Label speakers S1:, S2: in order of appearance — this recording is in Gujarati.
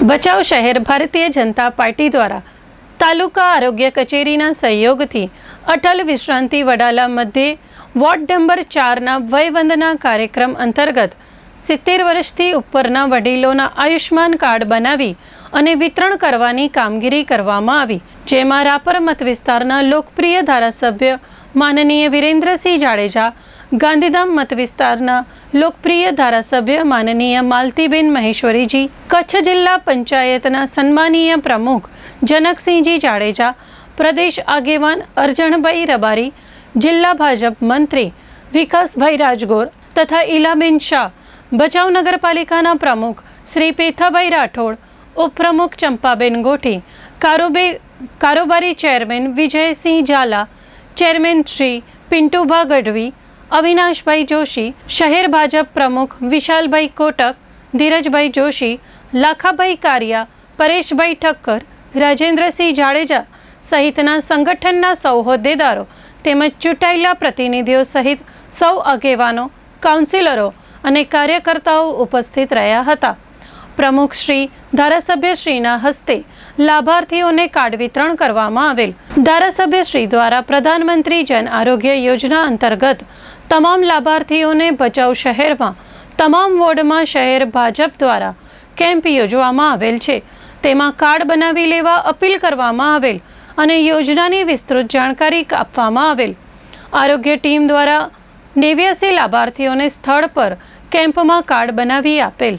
S1: ભચાઉ શહેર ભારતીય જનતા પાર્ટી દ્વારા તાલુકા આરોગ્ય કચેરીના સહયોગથી અટલ વિશ્રાંતિ વડાલા મધ્યે વોર્ડ નંબર ચારના વયવંદના કાર્યક્રમ અંતર્ગત સિત્તેર વર્ષથી ઉપરના વડીલોના આયુષ્માન કાર્ડ બનાવી અને વિતરણ કરવાની કામગીરી કરવામાં આવી, જેમાં રાપર મત વિસ્તારના લોકપ્રિય ધારાસભ્ય માનનીય વિરેન્દ્રસિંહ જાડેજા, ગાંધીધામ મત વિસ્તારના લોકપ્રિય ધારાસભ્ય માનનીય માલતીબેન મહેશ્વરીજી, કચ્છ જિલ્લા પંચાયતના સન્માનીય પ્રમુખ જનકસિંહજી જાડેજા, પ્રદેશ આગેવાન અરજણભાઈ રબારી, જિલ્લા ભાજપ મંત્રી વિકાસભાઈ રાજગોર તથા ઈલાબેન શાહ ભચાઉ નગરપાલિકાના પ્રમુખ શ્રી પેથાભાઈ રાઠોડ, ઉપપ્રમુખ ચંપાબેન ગોઠી, કારોબે, કારોબારી ચેરમેન વિજયસિંહ ઝાલા, ચેરમેન શ્રી પિન્ટુભા ગઢવી, અવિનાશભાઈ જોશી, શહેર ભાજપ પ્રમુખ વિશાલભાઈ કોટક, ધીરજભાઈ જોશી, લાખાભાઈ કારિયા, પરેશભાઈ ઠક્કર, રાજેન્દ્રસિંહ જાડેજા સહિતના સંગઠનના સૌ હોદ્દેદારો તેમજ ચૂંટાયેલા પ્રતિનિધિઓ સહિત સૌ આગેવાનો, કાઉન્સિલરો અને કાર્યકર્તાઓ ઉપસ્થિત રહ્યા હતા. પ્રમુખ શ્રી, ધારાસભ્ય શ્રીના હસ્તે લાભાર્થીઓને કાર્ડ વિતરણ કરવામાં આવેલ. ધારાસભ્ય શ્રી દ્વારા પ્રધાનમંત્રી જન આરોગ્ય યોજના અંતર્ગત તમામ લાભાર્થીઓને ભચાઉ શહેરમાં, તમામ વોર્ડમાં શહેર ભાજપ દ્વારા કેમ્પ યોજવામાં આવેલ છે. તેમાં કાર્ડ બનાવી લેવા અપીલ કરવામાં આવેલ અને યોજનાની વિસ્તૃત જાણકારી આપવામાં આવેલ. આરોગ્ય ટીમ દ્વારા નેવ્યાસી લાભાર્થીઓને સ્થળ પર કેમ્પમાં કાર્ડ બનાવી આપેલ